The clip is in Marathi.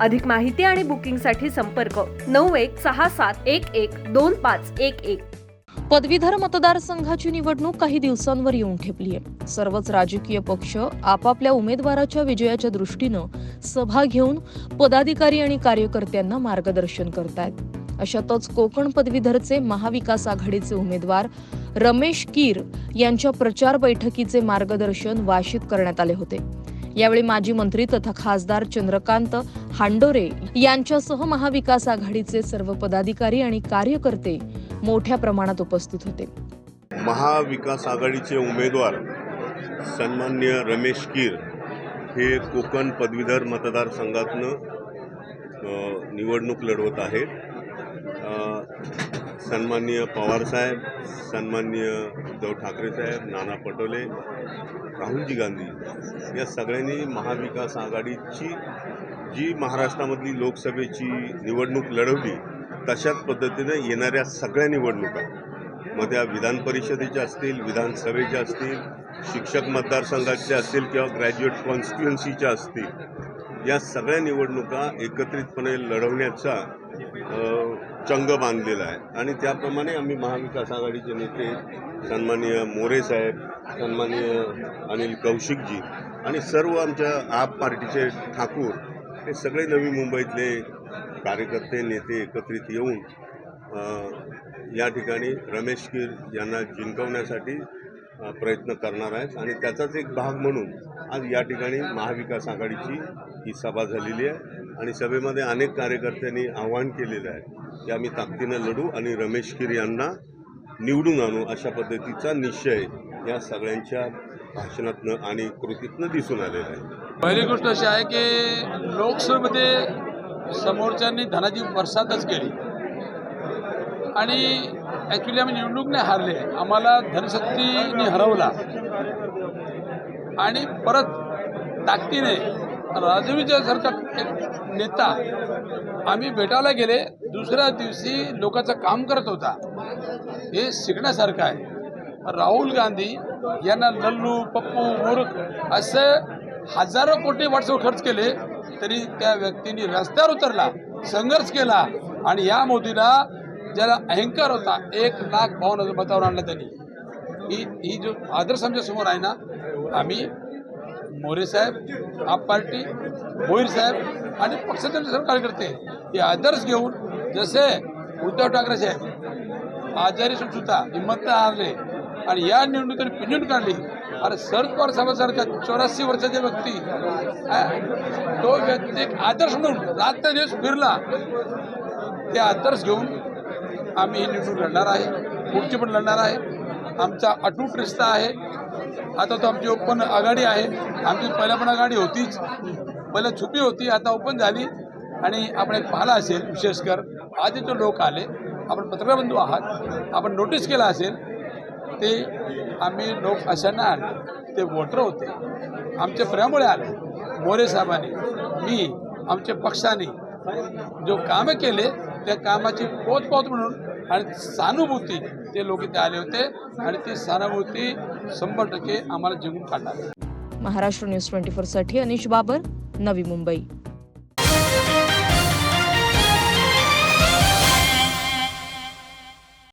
अधिक माहिती आणि बुकिंगसाठी संपर्क नऊ एक सहा सात एक एक दोन पाच एक एक. पदवीधर मतदारसंघाची निवडणूक काही दिवसांवर येऊन ठेपली आहे. सर्वच राजकीय पक्ष आपापल्या उमेदवाराच्या विजयाच्या दृष्टीनं सभा घेऊन पदाधिकारी आणि कार्यकर्त्यांना मार्गदर्शन करतायत. अशातच कोकण पदवीधरचे महाविकास आघाडीचे उमेदवार रमेश कीर यांच्या प्रचार बैठकीचे मार्गदर्शन वाशीत करण्यात आले होते. यावेळी माजी मंत्री तथा खासदार चंद्रकांत हांडोरे यांच्यासह महाविकास आघाडीचे सर्व पदाधिकारी आणि कार्यकर्ते मोठ्या प्रमाणात उपस्थित होते. महाविकास आघाडीचे उमेदवार सन्मान्य रमेश कीर हे कोकण पदवीधर मतदारसंघातनं निवडणूक लढवत आहेत. सन्माननीय पवारसाहेब सन्माननीय उद्धव ठाकरेसाहेब नाना पटोले राहुलजी गांधी या सगळ्यांनी महाविकास आघाडीची जी महाराष्ट्रामधली लोकसभेची निवडणूक लढवली तशाच पद्धतीने येणाऱ्या सगळ्या निवडणुका मग त्या विधान परिषदेच्या असतील विधानसभेच्या असतील शिक्षक मतदारसंघाच्या असतील किंवा ग्रॅज्युएट कॉन्स्टिट्युएन्सीच्या असतील या सगळ्या निवडणुका एकत्रितपणे लढवण्याचा चंग बांधलेला आहे. आणि त्याप्रमाणे आम्ही महाविकास आघाडीचे नेते सन्माननीय मोरे साहेब सन्माननीय अनिल कौशिकजी आणि सर्व आमच्या आप पार्टीचे ठाकूर हे सगळे नवी मुंबईतले कार्यकर्ते नेते एकत्रित येऊन या ठिकाणी रमेश कीर यांना जिंकवण्यासाठी प्रयत्न करणार आहेत. आणि त्याचाच एक भाग म्हणून आज या ठिकाणी महाविकास आघाडीची ही सभा झालेली आहे. आणि सभेमध्ये अनेक कार्यकर्त्यांनी आवाहन केलेलं आहे की आम्ही ताकदीनं लढू आणि रमेश किर यांना निवडून आणू अशा पद्धतीचा निश्चय या सगळ्यांच्या भाषणातनं आणि कृतीतनं दिसून आलेला आहे. पहिली गोष्ट अशी आहे की लोकसभेमध्ये समोरच्यांनी धनाची बरसातच केली. आणि ॲक्च्युली आम्ही निवडणूक नाही हारले. आम्हाला धनशक्तीने हरवला. आणि परत ताकदीने राजवीच्यासारखा एक नेता आम्ही भेटायला गेले. दुसऱ्या दिवशी लोकांचं काम करत होता. हे शिकण्यासारखं आहे. राहुल गांधी यांना लल्लू पप्पू मुरुख असे हजारो कोटी वर्ष खर्च केले. तरी त्या व्यक्तींनी रस्त्यावर उतरला संघर्ष केला आणि या मोदीला ज्याला अहंकार होता एक लाख भावन हजार मतावर आणला त्यांनी. ही ही जो आदर्श आमच्यासमोर आहे ना आम्ही मोरे साहेब आप पार्टी भोईर साहेब आणि पक्षाचे सर्व कार्यकर्ते हे आदर्श घेऊन जसे उद्धव ठाकरे साहेब आजारी सुद्धा हिंमत हारले आणि या निवडणुकीत पिंजून काढली. अरे शरद पवार साहेबांसारख्या चौऱ्याऐंशी वर्षाचे व्यक्ती तो व्यक्ती एक आदर्श म्हणून रात्र दिवस फिरला. ते आदर्श घेऊन आम्ही ही निवडणूक लढणार आहे. पुढची पण लढणार आहे. आमचा अटूट रिश्ता आहे. आता तो आमची ओपन आघाडी आहे. आमची पहिल्या पण आघाडी होतीच. पहिलं छुपी होती आता ओपन झाली. आणि आपण एक पाहिला असेल विशेषकर आधी जो लोक आले. आपण पत्रकार बंधू आहात. आपण नोटीस केला असेल ते आम्ही लोक अशांना आले ते वोटर होते. आमचे प्रेमामुळे आले. मोरे साहेबांनी मी आमच्या पक्षाने जो कामं केले त्या कामाची पोचपावत म्हणून आणि सहानुभूती ते लोक इथे आले होते आणि ती सहानुभूती शंभर टक्के आम्हाला जिंकून काढणार. महाराष्ट्र न्यूज ट्वेंटी साठी अनिश बाबर नवी मुंबई.